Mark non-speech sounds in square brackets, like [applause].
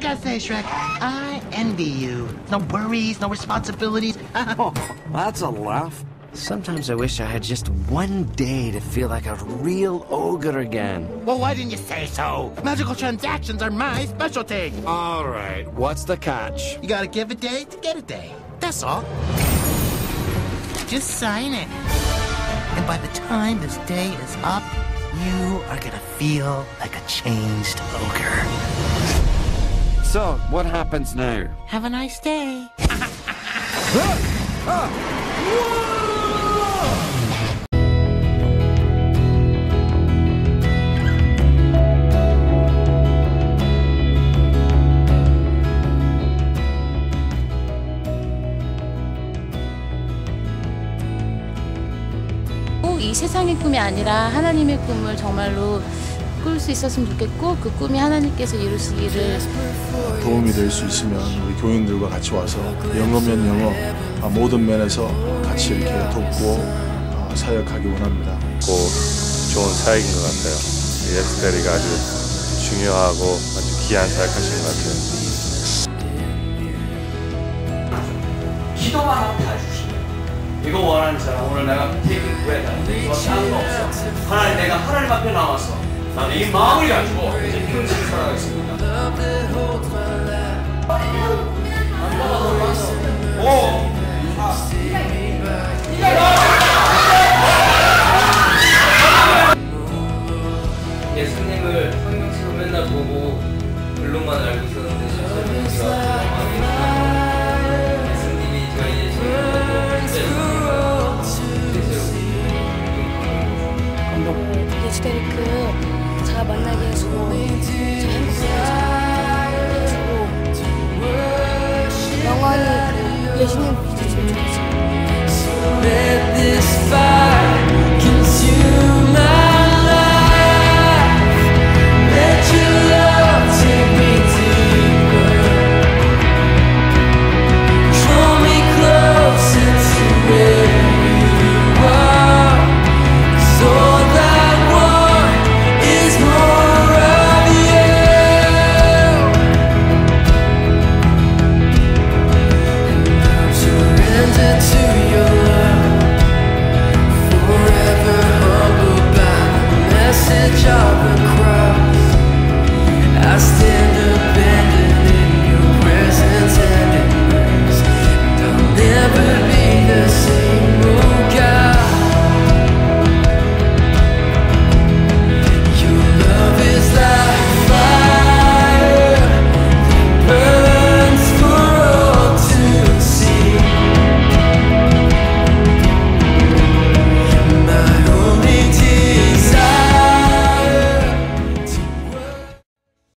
gotta say, Shrek, I envy you. No worries, no responsibilities. Oh, [laughs] that's a laugh. Sometimes I wish I had just one day to feel like a real ogre again. well, why didn't you say so? Magical transactions are my specialty. All right, what's the catch? You gotta give a day to get a day. That's all. Just sign it. And by the time this day is up, you are gonna feel like a changed ogre. So, what happens now? Have a nice day. 꼭 이 세상의 꿈이 아니라 하나님의 꿈을 정말로 꿀수 있었으면 좋겠고 그 꿈이 하나님께서 이루시기를 도움이 될 수 있으면 우리 교인들과 같이 와서 영어면 영어 아, 모든 면에서 같이 이렇게 돕고 아, 사역하기 원합니다. 꼭 좋은 사역인 것 같아요. 예스페리가 아주 중요하고 아주 귀한 사역하신 것 같아요. 기도만 하면 다 주시네. 이거 원하는 사람 오늘 내가 테이블 구해다. 이거 다른 거 없어. 하나님 내가 하나님 앞에 나와서 나는 이 마음을 가지고 이제 평생 살아가겠습니다. 오. 예수님을 성경책을 맨날 보고 글로만 알고 있었는데 실제로 우리가 예수님이 저희 예수님을 예스테리크 제가 만나게 해주고